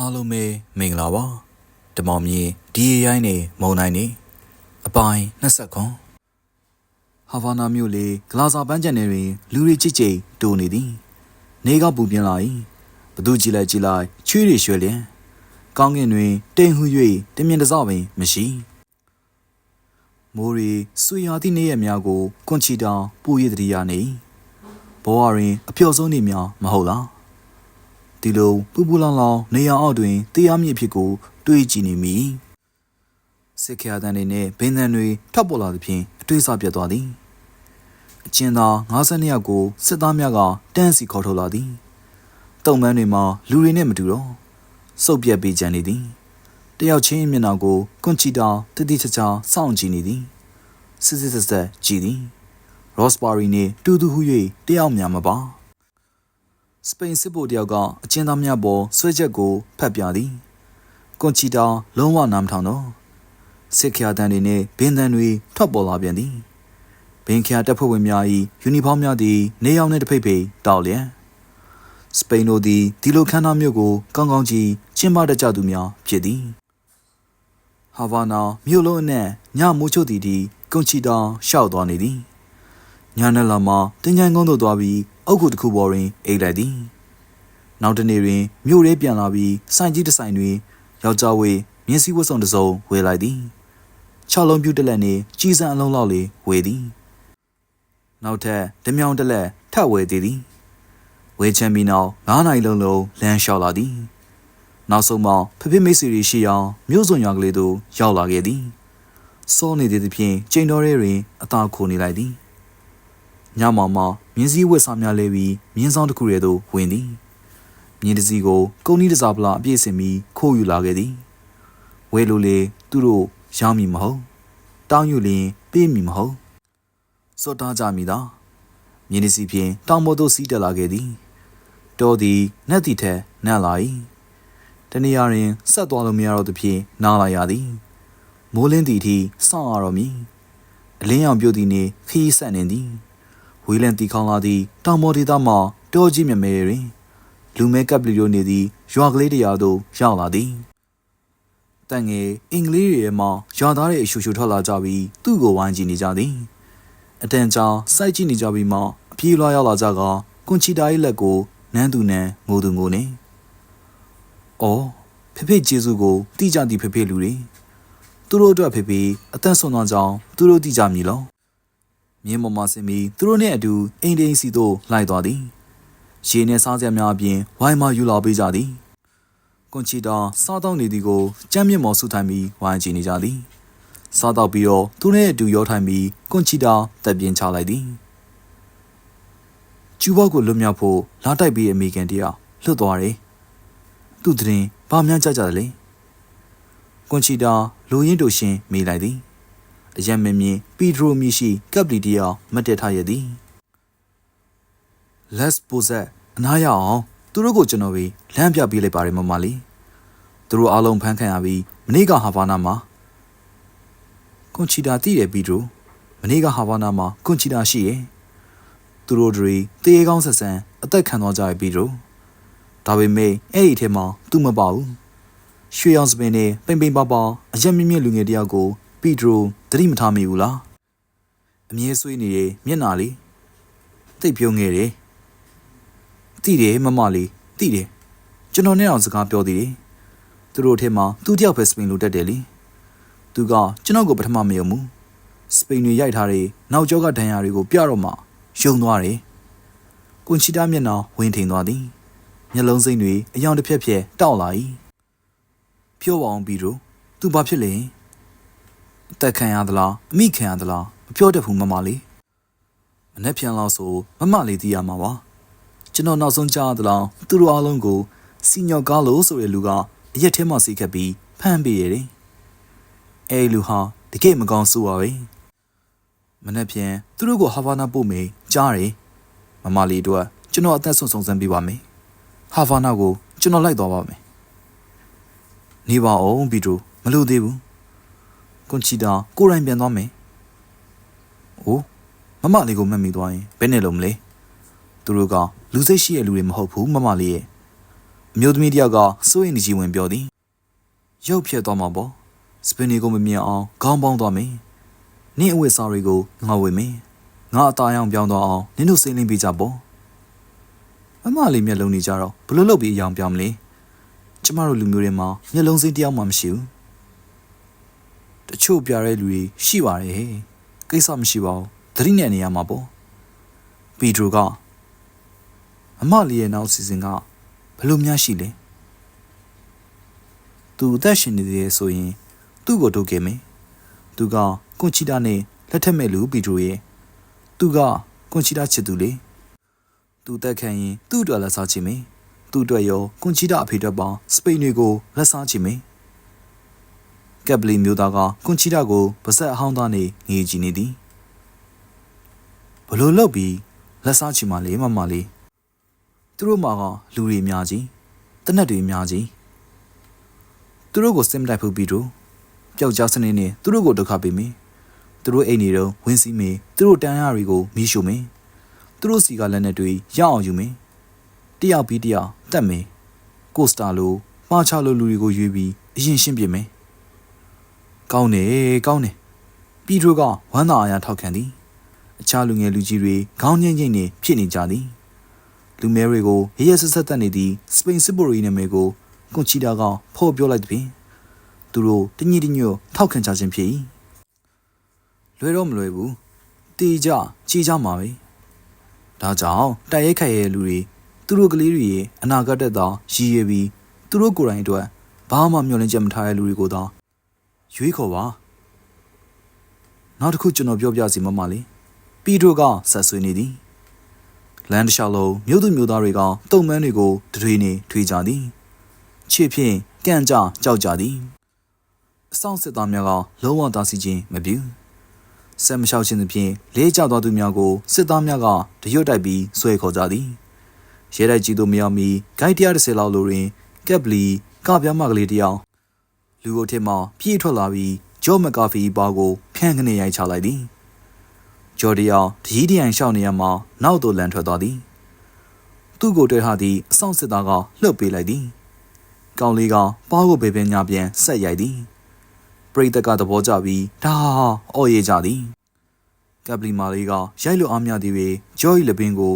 အားလုံးပဲမင်္ဂလာပါတမောင်မြေဒီရိုင်းနေမုံနိုင်နေအပိုင်း20ခွန်ဟာဗာနာမြို့လေဂလာစာပန်းချန်နယ်တွင်လူတွေကြိတ်ကြိတ်တိုးနေသည် နေကပူပြင်းလာ၏ဘသူကြည့်လိုက်ကြည့်လိုက်ချွေးတွေရွှဲလျင်ကောင်းကင်တွင်တိမ်ဟူ၍တမြင်တစပင်မရှိမိုးရီဆွေရာသည့်နေရများကိုကွန်ချီတာပူရည်တရိယာနေဘဝတွင်အပျော်ဆုံးနေများမဟုတ်လား ဒီလိုပူပူလောင်လောင်နေရအောက်တွင်တရားမြစ်ဖြစ်ကိုတွေးကြည့်နေမိစစ်ခရတန်တွေနဲ့ဘင်းသံတွေထပ်ပေါ်လာသဖြင့်အတွေးဆပြတ်သွားသည်အချင်းသား52ယောက်ကိုစစ်သားများကတန်းစီခေါ်ထုတ်လာသည်တုံမန်းတွေမှာလူတွေနဲ့မတူတော့စုပ်ပြက်ပေးကြနေသည်တယောက်ချင်းမျက်နှာကိုကွန်ချီတာတတိချာချာစောင့်ကြည့်နေသည်စစ်စစ်ဆက်ဆက်ကြည့်သည်ရော့စပါရီနှင့်တူတူဟု၍တယောက်များမပါ စပိန်စစ်ဗိုလ်တယောက်ကအချင်းသားများပေါ်ဆွဲချက်ကိုဖတ်ပြသည်ကွန်ချီတာလုံးဝနားမထောင်တော့စစ်ခရတန်တွေနဲ့ဘင်းတန်တွေထွက်ပေါ်လာပြန်သည်ဘင်းခရတပ်ဖွဲ့ဝင်များ၏ယူနီဖောင်းများသည်နေရောင်နှင့်တဖိတ်ဖိတ်တောက်လျက်စပိန်တို့သည်ဒီလိုခန်းသားမျိုးကိုကောင်းကောင်းကြီးကျင်းပတတ်ကြသူများဖြစ်သည်ဟာဗာနာမြို့လုံးအနှံ့ညမိုးချုပ်သည်ဒီကွန်ချီတာရှောက်သွားနေသည် ညနေလာမှတင်ချိုင်ကုန်းသို့သွားပြီးအုတ်ခုတစ်ခုပေါ်တွင်အိတ်လိုက်သည်နောက်တနေ့တွင်မြို့ရဲပြန်လာပြီးစိုင်ကြီးတစ်ဆိုင်တွင်ယောက်ျားဝေးမြင်းစည်းဝတ်စုံတစ်စုံဝေလိုက်သည်၆လုံးပြူတက်လက်နှင့်ကြီးစံအလုံးလောက်လေးဝေသည်နောက်ထပ်ဓမြောင်တက်လက်ထပ်ဝေသေးသည်ဝေချမ်းပြီးနောက်9နိုင်လုံးလုံးလမ်းလျှောက်လာသည်နောက်ဆုံးမှဖဖေမိတ်ဆွေတွေရှိအောင်မြို့စုံရွာကလေးသို့ရောက်လာခဲ့သည်စောနေသေးသဖြင့်ချိန်တော်ရဲတွင်အသာခိုနေလိုက်သည် ညမောင်မှမြင်းစည်းဝတ်စားများလဲပြီးမြင်းဆောင်တစ်ခုရဲသို့ဝင်သည်မြင်းတစီကိုကုန်းနီးတစားပလာအပြည့်စင်ပြီးခိုးယူလာခဲ့သည်ဝဲလိုလေသူတို့ရောင်းမိမဟုတ်တောင်းယူလျင်ပေးမိမဟုတ်စောတာကြမိသာမြင်းတစီဖြင့်တောင်ပေါ်သို့စီးတက်လာခဲ့သည်တော်သည်နတ်တီထက်နတ်လာ၏တနေရာတွင်ဆက်သွားလို့မရတော့သဖြင့်နားလာရသည်မိုးလင်းသည်ထိစောင့်ရတော့မည်အလင်းရောင်ပြုတ်သည်နှင့်ခီးဆက်နေသည် ဝေးလံတီခေါင်းလာသည့်တောင်ပေါ်ဒေသမှတောကြီးမြမဲတွင် လူမဲကပ်ပလီတို့နေသည့်ရွာကလေးတရာသို့ရောက်လာသည်တန်ငယ်အင်္ဂလိပ်တွေမှရွာသားတွေအရှူရှူထွက်လာကြပြီးသူ့ကိုဝိုင်းကြည့်နေကြသည်အတန်ကြာစိုက်ကြည့်နေကြပြီးမှအပြေးလွှားရောက်လာကြကကွန်ချီတာ၏လက်ကိုနန်းသူနန်းငိုသူငိုနေ။အော်ဖေဖေကျေးဇူးကိုတိကြသည်ဖေဖေလူတွေသူတို့အတွက်ဖေဖေအသက်ဆုံးသွားကြောင်းသူတို့တိကြမည်လော။ မြင်းပေါ်မှာဆင်းပြီးသူတို့နဲ့အတူအိမ်တိန်စီသို့လိုက်သွားသည်။ရေနဲ့စားစရာများအပြင်ဝိုင်းမယူလာပေးကြသည်။ကွန်ချီတာစားတော့နေသည်ကိုကြမ်းမြင့်မော်ဆုထိုင်ပြီးဝိုင်းကြည့်နေကြသည်။စားတော့ပြီးတော့သူနဲ့အတူရောထိုင်ပြီးကွန်ချီတာတက်ပြင်းချလိုက်သည်။ကျူဘောက်ကိုလွတ်မြောက်ဖို့လာတိုက်ပြီးအမေကန်တယောက်လွတ်သွားတယ်။သူ့တရင်ဘာမှန်းကြကြတယ်လေ။ကွန်ချီတာလူရင်းတို့ရှင်မေးလိုက်သည်။ အယံမင်းမြင်ပီဒရိုမီရှိကပ်လီတယောက်မတ်တက်ထားရသည်။ Let's pose အနားရအောင်သူတို့ကိုကျွန်တော်ပြီးလမ်းပြပေးလိုက်ပါတယ်မမလေး။သူတို့အားလုံးဖမ်းခံရပြီးမနေ့ကဟာဗာနာမှာကွန်ချီတာတည်တယ်ပီဒရိုမနေ့ကဟာဗာနာမှာကွန်ချီတာရှိရဲ့။သူတို့တွေတေးကောင်းဆက်ဆန်အသက်ခံသွားကြပြီတို့ဒါပေမဲ့အဲ့ဒီထဲမှာသူမပါဘူးရွှေရောင်စပင်နဲ့ပိန်ပိန်ပါပါအရက်မြင့်မြင့်လူငယ်တယောက်ကို ပီဒရိုသတိမထားမိဘူးလားအမြဲဆွေးနေတဲ့မျက်နာလေးတိတ်ပြုံးငယ်တယ်တိတယ်မမလေးတိတယ်ကျွန်တော်နဲ့အောင်စကားပြောသေးတယ်သူတို့ထဲမှာသူတယောက်ပဲစပိန်လိုတက်တယ်လေသူကကျွန်တော်ကိုပထမမယုံဘူးစပိန်တွေရိုက်ထားတဲ့နောက်ကျောကဒဏ်ရာတွေကိုပြတော့မှယုံသွားတယ်။ကွန်ချီတာမျက်နှာဝင်းထိန်သွားသည်။မျက်လုံးစိမ့်တွေအယောင်တစ်ဖြက်ဖြက်တောက်လာ၏။ပြောပါအောင်ပြီးတော့သူဘာဖြစ်လဲ။ အသက်ခံရသလားအမိခံရသလားမပြောတတ်ဘူးမမလေး။မနေ့ပြန်လောက်ဆိုမမလေးသိရမှာပါ။ကျွန်တော်နောက်ဆုံးကြားသလားသူတို့အားလုံးကိုစီညော့ကားလို့ဆိုတဲ့လူကအရက်ထဲမှာစီးခတ်ပြီးဖမ်းပေးရတယ်။အဲလူဟာတကယ်မကောင်းဆိုးပါပဲ။မနေ့ပြန်သူတို့ကိုဟာဗာနာပို့မေးကြားတယ်။မမလေးတို့ကကျွန်တော်အသက်ဆုံးဆုံးစမ်းပေးပါမယ်။ဟာဗာနာကိုကျွန်တော်လိုက်သွားပါမယ်။နေပါအောင်ဘီဒရိုမလို့သေးဘူး။ ကွန်ချီတာကိုရိုင်းပြန်သွားမယ်။အိုးမမလေးကိုမှတ်မိသွားရင်ဘယ်နဲ့လုံးမလဲ။သူတို့ကလူစိတ်ရှိတဲ့လူတွေမဟုတ်ဘူးမမလေးရဲ့။အမျိုးသမီးတစ်ယောက်ကစိုးရိမ်နေကြီးဝင်ပြောသည်ရုပ်ဖြစ်သွားမှာပေါ့စပင်နီကိုမမြင်အောင်ခေါင်းပေါင်းသွားမယ်နင့်အဝတ်စားတွေကိုငါဝေမယ်ငါအသားရောင်ပြောင်းသွားအောင်နင်တို့စိတ်လင်းပေးကြပေါ့အမလေးမျက်လုံးနေကြတော့ဘလို့လုပ်ပြီးအယောင်ပြောင်းမလဲကျမတို့လူမျိုးတွေမှာမျက်လုံးစိမ်းတစ်ယောက်မှမရှိဘူး တချို့ပြတဲ့လူတွေရှိပါတယ်ဟဲ့ကိစ္စမရှိပါဘူးသတိနဲ့နေရမှာပေါ့ပီဒရိုကအမလေးရဲ့နောက်စီစဉ်ကဘလို့များရှိလဲသူအသက်ရှင်နေသေးတယ်ဆိုရင်သူ့ကိုထုတ်ခဲ့မယ်သူကကွန်ချီတာနဲ့လက်ထက်မဲ့လူပီဒရိုရဲ့သူကကွန်ချီတာချစ်သူလေသူတက်ခံရင်သူ့အတွက်လက်စားချင်မယ်သူ့အတွက်ရောကွန်ချီတာအဖေအတွက်ပါစပိန်တွေကိုလက်စားချင်မယ် ကက်ပလီမျိုးသားကကွန်ချီတာကိုပါဆက်အဟောင်းသားနေငေးကြည့်နေသည်ဘလို့လုပ်ပြီးလက်စားချင်မှလေမမလေးသူတို့မှာကလူတွေအများကြီးတနက်တွေအများကြီးသူတို့ကိုစင်မတိုက်ဖို့ပြီးတော့ပျောက်ကြားစနေနဲ့သူတို့ကိုဒုက္ခပေးမယ်သူတို့အိမ်နေတော့ဝင်းစီးမယ်သူတို့တန်းရတွေကိုမီးရှို့မယ်သူတို့စီကလက်နဲ့တွေရအောင်ယူမယ်တယောက်ပြီးတယောက်တတ်မယ်ကိုစတာလိုမှားချလိုလူတွေကိုရွေးပြီးအရင်ရှင်းပြမယ် ကောင်းတယ်ကောင်းတယ်ပြီးတို့ကဝမ်းသာအားရထောက်ခံသည်အခြားလူငယ်လူကြီးတွေခေါင်းငိမ့်ငိမ့်နေဖြစ်နေကြသည်လူမဲတွေကိုရရဆက်ဆက်တက်နေသည့်စပိန်စစ်ဘိုရီနာမည်ကိုကွန်ချီတာကဖော်ပြောလိုက်သည်ဖြင့်သူတို့တညီတညွတ်ထောက်ခံကြခြင်းဖြစ်၏လွယ်တော့မလွယ်ဘူးတေကြချီကြမှာပဲဒါကြောင့်တိုက်ရိုက်ခိုက်ရဲ့လူတွေသူတို့ကလေးတွေရဲ့အနာဂတ်တက်သောရည်ရွယ်ပြီးသူတို့ကိုယ်တိုင်အတွက်ဘာမှမျှော်လင့်ချက်မထားတဲ့လူတွေကိုသာ ရွေးခေါ်ပါနောက်တစ်ခုကျွန်တော်ပြောပြစီမမလေးပီဒရိုကဆက်ဆွေးနေသည်လန်ဒရှောက်လုံးမြို့သူမြို့သားတွေကတုံမန်းတွေကိုတထွေနေထွေကြသည်ချစ်ဖြင့်ကန့်ကြကြောက်ကြသည်အဆောင်စစ်သားများကလုံးဝတားဆီးခြင်းမပြုဆက်မလျှောက်ခြင်းသဖြင့်လေးကျသွားသူများကိုစစ်သားများကတရွတ်တိုက်ပြီးဆွဲခေါ်ကြသည်ရဲတိုက်ကြီးတို့မရောက်မီဂိုက်130လောက်လိုတွင်ကက်ပလီကပြားမကလေးတယောက် လူအုပ်ထက်မှပြေးထွက်လာပြီးဂျော့မကာဖီဘာကိုဖျန့်ကနေရိုက်ချလိုက်သည်ဂျော်ဒီယာတကြီးတရိုင်ရှောက်နေရမှာနောက်သို့လန်ထွက်သွားသည်သူ့ကိုတွေ့ဟသည့်အဆောင်စစ်သားကလှုပ်ပေးလိုက်သည်ကောင်လေးကပါးကိုပေပင်ညာပြန်ဆက်ရိုက်သည်ပရိသတ်ကသဘောကျပြီးဒါဟာအော်ရကြသည်ကပ်ပလီမာလေးကရိုက်လို့အားမရသည်ပေဂျော်ဤလပင်ကို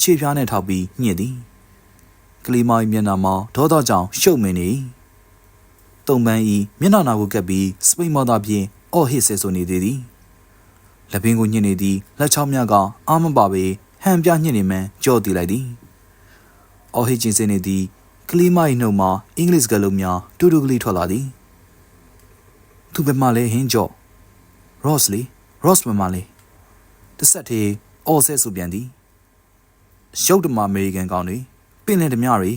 ခြေဖြားနဲ့ထောက်ပြီးညှစ်သည်ကလီမာ၏မျက်နှာမှာဒေါသကြောင့်ရှုပ်မင်းနေ တုံပန်းဤမျက်နှာနာကိုကပ်ပြီးစပိန်မော်သားဖြင့်အော်ဟစ်ဆဲဆိုနေသေးသည်လက်ပင်ကိုညှစ်နေသည်လက်ချောင်းများကအာမပါပေဟန်ပြညှစ်နေမှန်းကြော်တည်လိုက်သည်အော်ဟစ်ချင်းစင်းနေသည်ကလေးမ၏နှုတ်မှာအင်္ဂလိပ်စကားလုံးများတူတူကလေးထွက်လာသည်သူဘယ်မှလဲဟင်းကြော့ Ross လေ Ross ဘယ်မှလဲတစ်ဆက်သေးအော်ဆဲဆိုပြန်သည်ရုပ်တမအမေရိကန်ကောင်တွေပင်လယ်ဓမြတွေ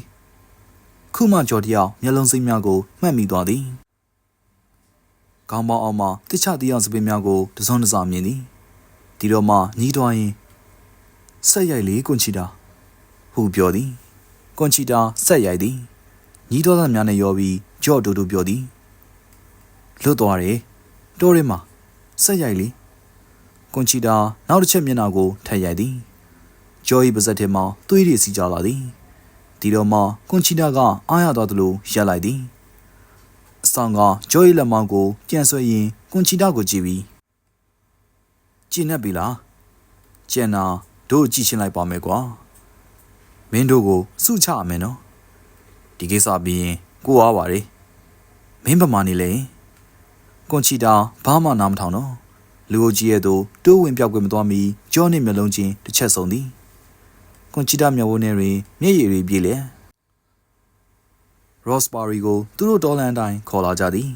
ခုမှကြော်တယောက်မျက်လုံးစိမ်းများကိုမှတ်မိသွားသည်ခေါင်းပေါင်းအောင်မှတခြားတရားစပင်းများကိုတစုံတစမြင်သည်ဒီတော့မှညီးတွားရင်ဆက်ရိုက်လေကွန်ချီတာဟုပြောသည်ကွန်ချီတာဆက်ရိုက်သည်ညီးတွားသားများနဲ့ရောပြီးကြော့တူတူပြောသည်လွတ်သွားတယ်တိုးရဲမှာဆက်ရိုက်လေကွန်ချီတာနောက်တစ်ချက်မျက်နှာကိုထပ်ရိုက်သည်ဂျော်ဤပါဇက်ထဲမှာသွေးတွေစီကြလာသည် ဒီတော့မှကွန်ချီတာကအားရသွားသလိုရက်လိုက်သည်အဆောင်ကဂျိုး၏လက်မောင်းကိုပြန်ဆွဲရင်းကွန်ချီတာကိုကြည့်ပြီးကျင်းနေပြီလားကျန်နာတို့ကြည့်ရှင်းလိုက်ပါမယ်ကွာမင်းတို့ကိုစုချအမယ်နော်ဒီကိစ္စပြီးရင်ကိုအားပါလေမင်းဗမာနေလေကွန်ချီတာဘာမှနားမထောင်တော့လူအကြီးရဲ့တို့တိုးဝင်ပြောက်ွယ်မသွားမီကြောနဲ့မျက်လုံးချင်းတစ်ချက်ဆုံးသည် ကွန်ချီတာမျက်ဝန်းထဲတွင်မျက်ရည်တွေပြေးလျက်ရော့စပါရီကိုသူတို့ဒေါ်လန်တိုင်းခေါ်လာကြသည်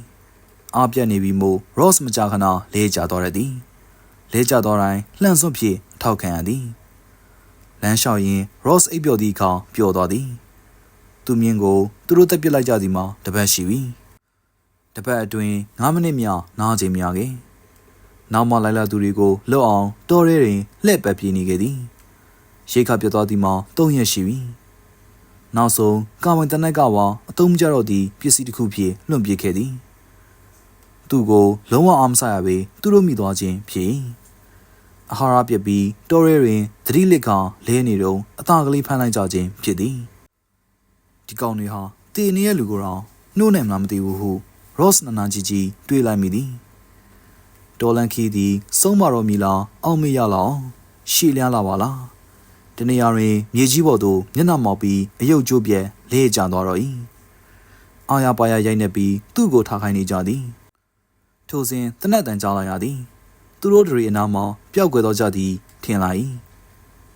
အားပြတ်နေပြီမို့ရော့စ်မကြာခဏလဲကျသွားရသည်လဲကျသွားတိုင်းလှန့်စွန့်ဖြင့်ထောက်ခံရသည်လမ်းလျှောက်ရင်းရော့စ်အိပ်ပျော်သည့်အခါပျော်သွားသည်သူမြင်ကိုသူတို့တက်ပြစ်လိုက်ကြသည်မှာတပတ်ရှိပြီတပတ်အတွင်း9မိနစ်မြနားချိန်များခဲ့နောက်မှလိုက်လာသူတွေကိုလွတ်အောင်တော်ရဲတွင်လှည့်ပတ်ပြေးနေခဲ့သည် ရိတ်ခပြတ်သွားသည်မှာ၃ရက်ရှိပြီနောက်ဆုံးကာဝင်တနက်ကပါအသုံးမကျတော့သည့်ပစ္စည်းတစ်ခုဖြင့်လွန့်ပစ်ခဲ့သည်သူ့ကိုလုံးဝအားမဆရပေသူတို့မိသွားခြင်းဖြစ်အဟာရပြက်ပြီးတော်ရဲတွင်သတိလစ်ခါလဲနေတော့အသာကလေးဖမ်းလိုက်ကြခြင်းဖြစ်သည်ဒီကောင်တွေဟာတည်နေတဲ့လူကိုတော့နှိုးနိုင်မလားမသိဘူးဟု Ross နာနာကြီးကြီးတွေးလိုက်မိသည်ဒေါ်လန်ခီသည်စုံးမတော်မီလားအောက်မေ့ရလားရှေ့လျားလာပါလား တနေရာတွင်မြေကြီးပေါ်သို့မျက်နှာမောက်ပြီးအယုတ်ကျိုးပြဲလဲကျသွားတော့၏အာရပါရရိုက်နေပြီးသူ့ကိုထားခိုင်းနေကြသည်ထိုစဉ်တနက်တန်ကြားလာရသည်သူတို့တွေအနားမှာပျောက်ကွယ်သောကြသည်ထင်လာ၏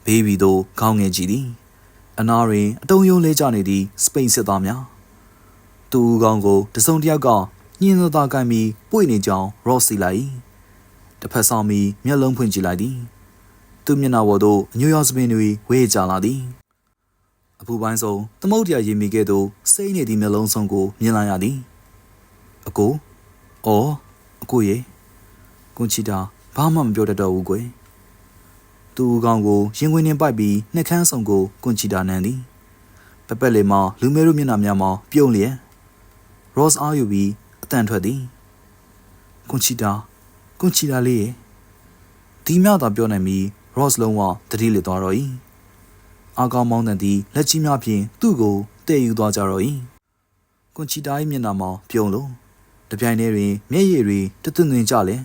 ဘေးဘီတို့ခေါင်းငယ်ကြည့်သည်အနာတွင်အတုံးယုံလဲကျနေသည့်စပိန်စစ်သားများသူ့ကောင်ကိုတစုံတစ်ယောက်ကညင်းသောသားကိုင်းပြီးပွေနေကြောင်းရော့စီလိုက်၏တစ်ဖက်ဆောင်ပြီးမျက်လုံးဖွင့်ကြည့်လိုက်သည် သူ့မျက်နှာပေါ်သို့အညိုရောင်စပင်တွေဝေးကြလာသည်အပူပိုင်းဆုံးသမုတ်တရားရင်မိကဲ့သို့စိမ့်နေသည့်မျက်လုံးစုံကိုမြင်လာရသည်အကိုအော်အကိုရေကွန်ချီတာဘာမှမပြောတတ်တော့ဘူးကွယ်သူ့ကောင်ကိုရင်ခွင်နှင်းပိုက်ပြီးနှက်ခမ်းဆောင်ကိုကွန်ချီတာနန်းသည်ပပက်လေးမှာလူမဲတို့မျက်နှာများမှာပြုံးလျက်ရော့စ်အားယူပြီးအတန်ထွက်သည်ကွန်ချီတာကွန်ချီတာလေးရဲ့ဒီမြသာပြောနိုင်ပြီး ရော့စ်လုံးဝတတိလစ်သွားတော့၏အာကောင်မောင်းတန်သည်လက်ကြီးများဖြင့်သူ့ကိုတည့်ယူသွားကြတော့၏ကွန်ချီတာ၏မျက်နှာမှာပြုံးလို့တပြိုင်တည်းတွင်မျက်ရည်တွေတသွင်သွင်ကျလျက်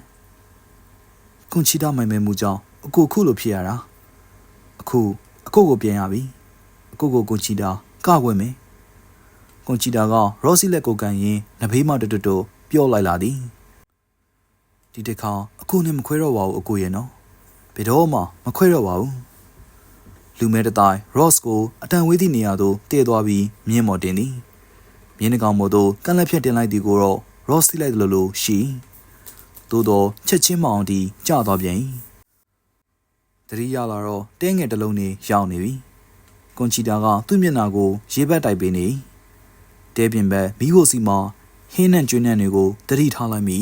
ကွန်ချီတာမိုင်မဲမှုကြောင့်အကိုခုလိုဖြစ်ရတာအခုအကိုကိုပြန်ရပြီအကိုကိုကွန်ချီတာကကွယ်မယ်ကွန်ချီတာကရော့စီလက်ကိုကန်ရင်နဘေးမှတွတ်တွတ်ပြောလိုက်လာသည်ဒီတစ်ခါအကိုနဲ့မခွဲတော့ပါဘူးအကိုရဲ့နော် ဘယ်တော့မှမခွဲတော့ပါဘူးလူမဲတတိုင်းရော့စ်ကိုအတန်ဝေးသည့်နေရာသို့တည့်သွားပြီးမြင်းမော်တင်သည်မြင်းတကောင်မို့သို့ကန့်လက်ဖြတ်တင်လိုက်သည်ကိုတော့ရော့စ်တိလိုက်တယ်လို့လို့ရှိသို့တော့ချက်ချင်းမအောင်တီကြသွားပြန်၏တတိယလာတော့တဲငယ်တစ်လုံးနေရောက်နေပြီကွန်ချီတာကသူ့မျက်နှာကို ရေဘက်တိုက်ပေးနေတဲပြင်ဘက်မိဖို့စီမှာဟင်းနဲ့ကျွင်းနဲ့တွေကိုတတိထားလိုက်မိ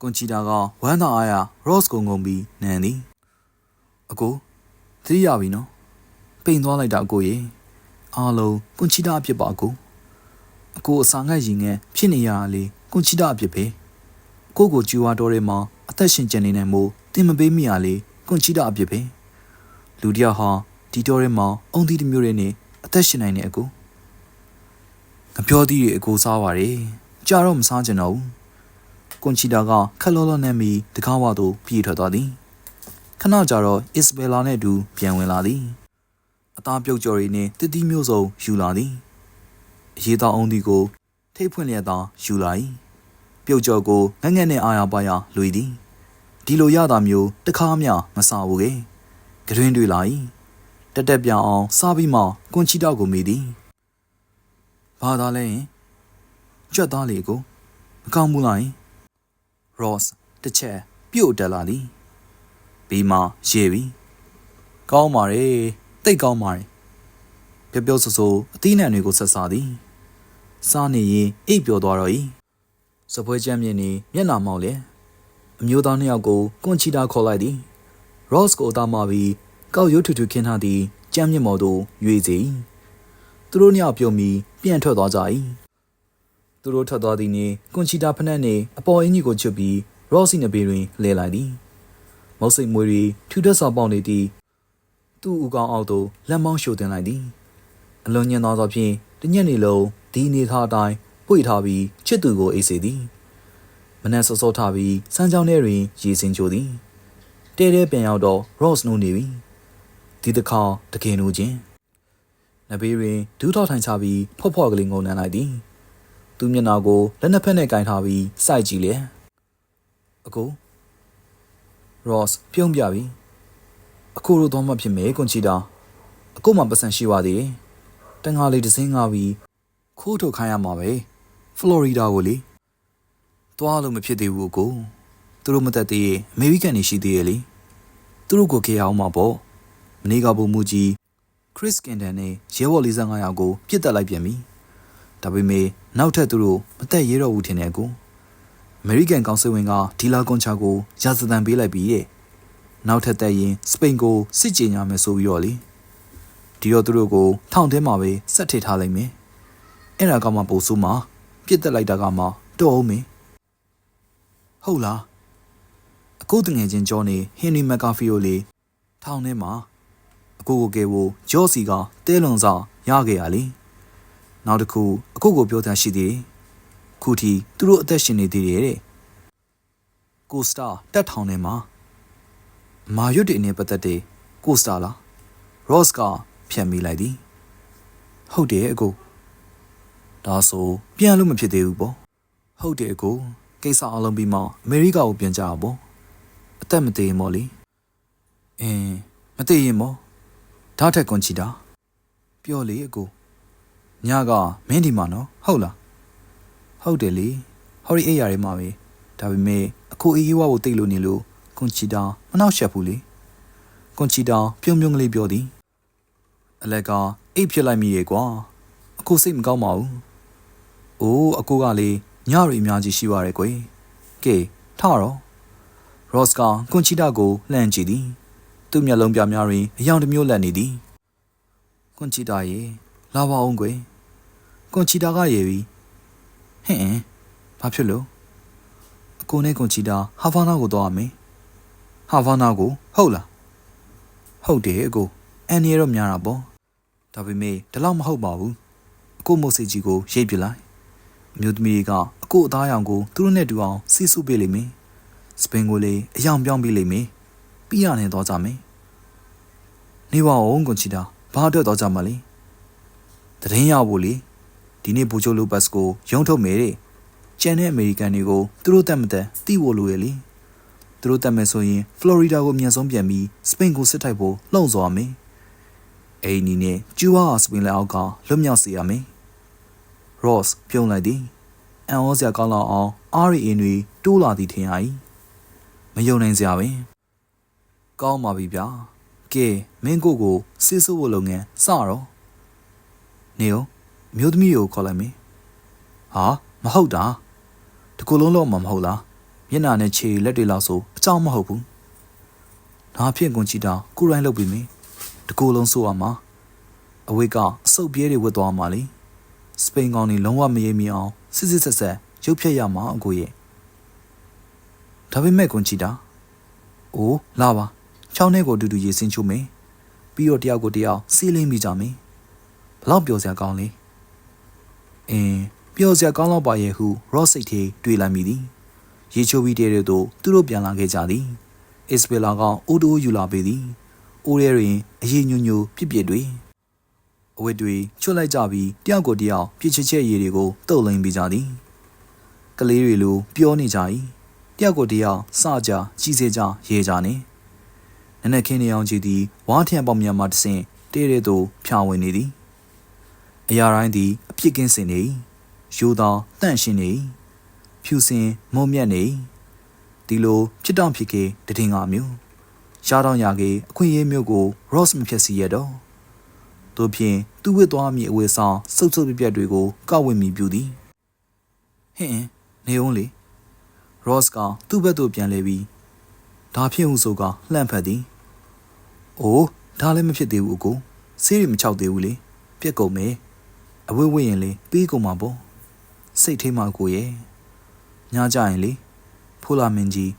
ကွန်ချီတာကဝမ်းသာအားရရော့စ်ကိုငုံပြီးနန်သည်အကိုတတိယပြီနော်ပိန်သွားလိုက်တာအကိုရေအားလုံးကွန်ချီတာအဖြစ်ပါအကိုအကိုအစာငတ်ရင်ငယ်ဖြစ်နေရတာလေကွန်ချီတာအဖြစ်ပဲကိုကိုကျူဝါတော်ထဲမှာအသက်ရှင်ကျန်နေနိုင်မို့တင်မပေးမိရလေကွန်ချီတာအဖြစ်ပဲလူတယောက်ဟာဒီတော်ထဲမှာအုံသီးတစ်မျိုးတွေနဲ့အသက်ရှင်နိုင်တဲ့အကိုငပြောသီးတွေအကိုစားပါတယ်ကြာတော့မစားကြတော့ဘူး ကွန်ချီတာကခက်လောလောနဲ့မီတကားဝသို့ပြေးထွက်သွားသည်ခဏကြာတော့အစ်ဘယ်လာနဲ့အတူပြန်ဝင်လာသည်အသားပြုတ်ကြော်ရီနှင့်တစ်တီးမျိုးစုံယူလာသည်အရေးသားအောင်ဒီကို ထိတ်ဖွင့်လျက်သာယူလာ၏ပြုတ်ကြော်ကိုငငက်နဲ့အာရပါရလွေသည်ဒီလိုရတာမျိုးတခါမှမစားဘူးကေကတွင်တွေလာ၏တက်တက်ပြောင်အောင်စားပြီးမှကွန်ချီတောက်ကိုမိသည်ဘာသာလဲရင်ကြွက်သားလေးကိုမကောင်းဘူးလား Ross တစ်ချက်ပြုတ်တက်လာသည်ပြီးမှရေပြီကောင်းပါလေတိတ်ကောင်းပါလေပြောပြောဆိုဆိုအသီးနှံတွေကိုဆက်စားသည်စားနေရင်အိပ်ပျော်သွားတော့၏စပွဲချမ်းမြင်နေမျက်နှာမောက်လေအမျိုးသားနှစ်ယောက်ကိုကွန်ချီတာခေါ်လိုက်သည် Ross ကိုအသားမပြီးကောက်ရုပ်ထူထူခင်းထားသည့်ကြမ်းမြင့်မော်သို့ရွေစီသူတို့နှစ်ယောက်ပြုံးပြီးပြန်ထွက်သွားကြ၏ သူတို့ထွက်သွားသည်နှင့်ကွန်ချီတာဖနက်နှင့်အပေါ်အင်းကြီးကိုချွတ်ပြီး Ross ၏နဘေးတွင်လဲလိုက်သည်မုတ်စိတ်မွေးရီထူထပ်စွာပေါက်နေသည့်သူ့ဦးကောင်းအောက်သို့လက်မောင်းရှို့တင်လိုက်သည်အလွန်ညံသောသောဖြင့်တညက်နေလုံးဒီနေသားအတိုင်းပွေထားပြီးချစ်သူကိုအိတ်စေသည်မနက်စောစောထပြီးစမ်းကြောင်းထဲတွင်ရေစင်ကြိုသည်တဲတဲပြန်ရောက်တော့ Ross နိုးနေပြီဒီတစ်ခါတကယ်နိုးခြင်းနဘေးတွင်ဒူးထောက်ထိုင်ချပြီးဖော့ဖော့ကလေးငုံနှမ်းလိုက်သည် သူမျက်နှာကိုလက်နှစ်ဖက်နဲ့ကင်ထားပြီးစိုက်ကြည့်လေအကို Ross ပြုံးပြပြီအခုတို့တော့မှဖြစ်မယ်ကွန်ချီတာအခုမှပတ်စံရှိပါသေးတယ်တန်ငါလေးတစ်စင်းငါပြီးခိုးထုတ်ခိုင်းရမှာပဲဖလော်ရီဒါကိုလေသွားလို့မဖြစ်သေးဘူးကိုသူတို့မသက်သေးရဲ့အမေရိကန်နေရှိသေးရဲ့လေသူတို့ကိုခေအောင်မှာပေါ့မနေ့ကပုံမူကြီးခရစ်ကင်တန်နဲ့ရဲဘော်45ယောက်ကိုပြစ်တက်လိုက်ပြန်ပြီဒါပေမဲ့ နောက်ထပ်သူတို့မသက်ရဲတော့ဘူးထင်တယ်ကိုအမေရိကန်ကောင်စစ်ဝင်ကဒီလာကွန်ချာကိုရာဇသံပေးလိုက်ပြီးတဲ့နောက်ထပ်တက်ရင်စပိန်ကိုစစ်ကြေညာမယ်ဆိုပြီးတော့လေဒီတော့သူတို့ကိုထောင်ထဲမှာပဲဆက်ထိထားလိုက်မယ်အဲ့ဒါကမှပိုဆိုးမှာပြစ်တက်လိုက်တာကမှတော့အောင်မင်းဟုတ်လားအခုတငယ်ချင်းကြောနေဟင်နီမက်ကာဖီယိုလေထောင်ထဲမှာအကိုကိုကဲဖို့ဂျော့စီကတဲလွန်စာရခဲ့ရလေနောက်တစ်ခု အခုကိုပြောတာရှိသေးတယ်ခုထိသူတို့အသက်ရှင်နေသေးတယ်တဲ့ကိုစတာတက်ထောင်ထဲမှာမာရွတ်တွေနဲ့ပတ်သက်တဲ့ကိုစတာလားရော့စ်ကဖြတ်မိလိုက်သည်ဟုတ်တယ်အကိုဒါဆိုပြန်လို့မဖြစ်သေးဘူးပေါ့ဟုတ်တယ်အကိုကိစ္စအလုံးပြီးမှအမေရိကကိုပြန်ကြအောင်ပေါ့အသက်မသေးရင်ပေါ့လေအင်းမသေးရင်ပေါ့ဒါထက်ကွန်ချီတာပြောလေအကို ညကမင်းဒီမှာနော်ဟုတ်လားဟုတ်တယ်လေဟော်ရီအိတ်ရရဲမှာပဲဒါပေမဲ့အခုအေးအေးဝါကိုတိတ်လို့နေလို့ကွန်ချီတာမနှောက်ရှက်ဘူးလေကွန်ချီတာပြုံးပြုံးကလေးပြောသည်အလက်ကအိတ်ဖြစ်လိုက်မိရဲ့ကွာအခုစိတ်မကောင်းပါဘူးအိုးအကိုကလေညရီအများကြီးရှိပါရဲ့ကွယ်ကဲထတော့ရော့စ်ကကွန်ချီတာကိုလှမ်းကြည့်သည် သူ့မျက်လုံးပြများတွင်အယောင်တစ်မျိုးလက်နေသည်ကွန်ချီတာရေ လာပါအောင်ကွယ်ကွန်ချီတာကရေပြီဟင်ဘာဖြစ်လို့အကိုနဲ့ကွန်ချီတာဟာဗာနာကိုသွားရမယ်ဟာဗာနာကိုဟုတ်လားဟုတ်တယ်အကိုအန်နီရောများတာပေါ့ဒါပေမဲ့ဒီလောက်မဟုတ်ပါဘူးအကိုမို့စိတ်ကြီးကိုရိတ်ပြလိုက်အမျိုးသမီးတွေကအကိုအသားရောင်ကိုသူတို့နဲ့တူအောင်စီးစုပေးလိမ့်မယ်စပင်ကိုလေအယောင်ပြောင်းပေးလိမ့်မယ်ပြီးရနေတော့ကြမယ်နေပါဦးကွန်ချီတာဘာအတွက်တော့ကြမှာလဲ တရင်ရဖို့လေဒီနေ့ဘူချိုလိုပတ်စ်ကိုရုံထုတ်မယ်တဲ့ကျန်တဲ့အမေရိကန်တွေကိုသူတို့တက်မတက်တိဖို့လိုရဲ့လေသူတို့တက်မယ်ဆိုရင်ဖလော်ရီဒါကိုအမြန်ဆုံးပြန်ပြီးစပိန်ကိုစစ်ထိုက်ဖို့လှုံ့ဆော်ရမယ်အဲ့ဒီနဲ့ကျူဝါစပင်လက်အောက်ကလွတ်မြောက်စေရမယ် Ross ပြုံးလိုက်သည်အန်ဩစရာကောင်းလောက်အောင် RA တွေတိုးလာသည်ထင်ရ၏မယုံနိုင်စရာပင်ကောင်းပါပြီဗျာကဲမင်းကိုကိုစစ်ဆိုးဖို့လုပ်ငန်းစတော့ နေရောမျိုးသမီးကိုခေါ်လိုက်မေးဟာမဟုတ်တာတကူလုံးလုံးမှမဟုတ်လားမျက်နာနဲ့ခြေလက်တွေလောက်ဆိုအကြောင်းမဟုတ်ဘူးဒါဖြင့်ကွန်ချီတာကိုရိုင်းလုပ်ပြီးမေးတကူလုံးဆိုရမှာအဝိကအစုပ်ပြဲတွေဝတ်သွားမှာလေစပိန်ကောင်တွေလုံးဝမရေမီအောင်စစ်စစ်ဆက်ဆက်ရုပ်ဖြတ်ရမှာအကိုရဲ့ဒါပေမဲ့ကွန်ချီတာအိုးလာပါချောင်းထဲကိုအတူတူရေစင်းချိုးမယ်ပြီးတော့တယောက်ကိုတယောက်စီးလင်းမိကြမယ်ဘ လောက်ပျော်စရာကောင်းလဲအင်းပျော်စရာကောင်းတော့ပါရဲ့ဟု ရော့စိတ်သေးတွေးလိုက်မိသည်ရေချိုးပြီးတဲ့တို့သူတို့ပြန်လာခဲ့ကြသည်အစ်ဘယ်လာကအိုးတိုးယူလာပေသည်အိုးရဲတွင်အရေးညွညွပြစ်ပြစ်တွေအဝတ်တွေချွတ်လိုက်ကြပြီးတယောက်ကိုတယောက်ပြစ်ချစ်ချက်ရည်တွေကိုတုပ်လိမ်ပေးကြသည်ကလေးတွေလိုပြောနေကြ၏တယောက်ကိုတယောက်စကြကြီးစေကြရေကြနေနနက်ခင်းနေအောင်ကြည့်သည်ဝါထံပေါင်မြန်မှတဆင့်တဲတဲ့သို့ဖြာဝင်နေသည် အရာတိုင်းသည်အပြစ်ကင်းစင်နေရိုးသောတန့်ရှင်းနေဖြူစင်မုံမြတ်နေဒီလိုဖြစ်တောင့်ဖြစ်ကေတည်ငါမျိုးရှားတောင်ရကေအခွင့်အရေးမျိုးကို Ross မဖြစ်စီရတော့တို့ဖြင့်သူ့ဝစ်သွားမည်အဝေဆောင်စုပ်စုပ်ပြပြက်တွေကိုကောက်ဝင့်မိပြူသည်ဟင်နေအောင်လေ Ross ကသူ့ဘက်သို့ပြန်လဲပြီးဒါဖြင့်ဟုဆိုကလှန့်ဖက်သည်။အိုးဒါလည်းမဖြစ်သေးဘူးအကို။ဆေးတွေမချောက်သေးဘူးလေ။ပြက်ကုန်မယ်။ အဝိဝိရင်လေပြီးကုန်မှာပေါ့။စိတ်ထိမှအကိုရဲ့။ညကြရင်လေဖိုးလာမင်းကြီး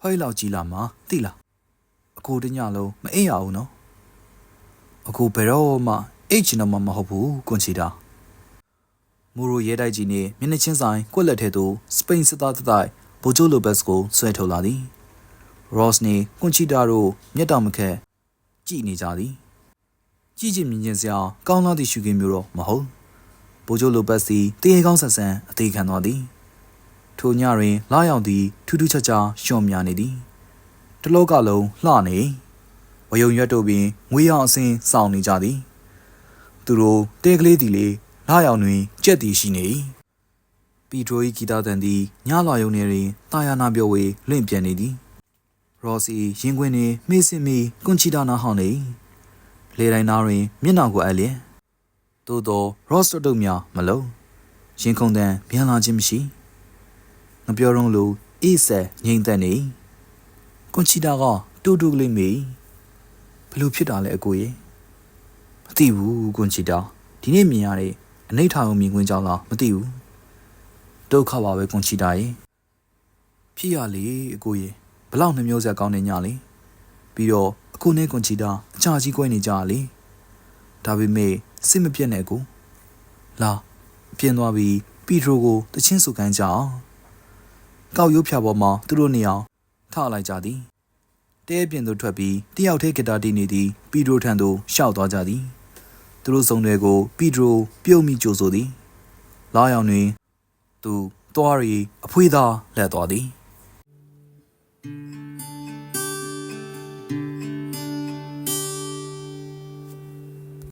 ဟွိုက်လောက်ကြီးလာမှာသိလား။အကိုတညလုံးမအိပ်ရဘူးနော်။အကိုဘယ်တော့မှအိတ်ချင်တော့မှမဟုတ်ဘူးကွန်ချီတာ။မူရိုရဲတိုက်ကြီးနဲ့မျက်နှာချင်းဆိုင်ကွက်လက်ထဲသို့စပိန်စစ်သားတိုက်ဘိုဂျိုလိုဘက်စ်ကိုဆွဲထုတ်လာသည်။ Ross နဲ့ကွန်ချီတာတို့မျက်တောင်မခက်ကြည့်နေကြသည်။ကြည့်ချင်းမြင်ချင်းစရာကောင်းလာသည့်ရှုခင်းမျိုးတော့မဟုတ်။ ဘိုဂျိုလိုဘက်စ်သည်တရေကောင်းဆန်ဆန်အသေးခံသွားသည်။ထိုညတွင်လာရောက်သည်ထူးထူးခြားခြားရှော့များနေသည်။တလောကလုံးလှနေဝယုံရွက်တို့ပင်ငွေရောင်အစင်းစောင့်နေကြသည်။သူတို့တဲကလေးသည်လေလာရောက်တွင်ကြက်သည်ရှိနေ၏။ပီထရို၏ဂီတာတန်သည်ညလွာယုံနေတွင်တာယာနာပြောဝေလွင့်ပြန်နေသည်။ရော်စီရင်ခွင်တွင်မေးစင်မီကွန်ချီတာနာဟောင်းနေ။လေတိုင်းသားတွင်မျက်နှာကိုအပ်လျက် သို့သောရော့စတုတ်များမလုံးရင်ခုန်တန်ပြန်လာခြင်းမရှိ။ငပြောတော့လို့အေးဆက်ငြိမ်သက်နေ။ကွန်ချီတာကတူတူကလေးမေးဘလို့ဖြစ်တာလဲအကိုရဲ့မသိဘူးကွန်ချီတာဒီနေ့မြင်ရတဲ့အနိဋ္ဌာယုံမြင်ကွင်းကြောင်းလားမသိဘူးဒုက္ခပါပဲကွန်ချီတာရေဖြစ်ရလေအကိုရေဘလောက်နှမျိုးဆက်ကောင်းနေညလေပြီးတော့အကိုနဲ့ကွန်ချီတာအချာကြီးကွဲနေကြလေဒါပေမဲ့ စိတ်မပြတ်နဲ့ကိုလာပြင်သွားပြီးပီထရိုကိုတချင်းစုခိုင်းကြအောင်ကောက်ရုပ်ဖြာပေါ်မှာသူတို့နှစ်ယောက်ထလိုက်ကြသည်တဲပြင်သို့ထွက်ပြီးတယောက်တည်းဂီတာတီးနေသည်ပီထရိုထံသို့ရှောက်သွားကြသည်သူတို့စုံတွေကိုပီထရိုပြုတ်မိကြိုဆိုသည်လာရောင်တွင်သူသွားရီအဖွေးသားလက်သွားသည်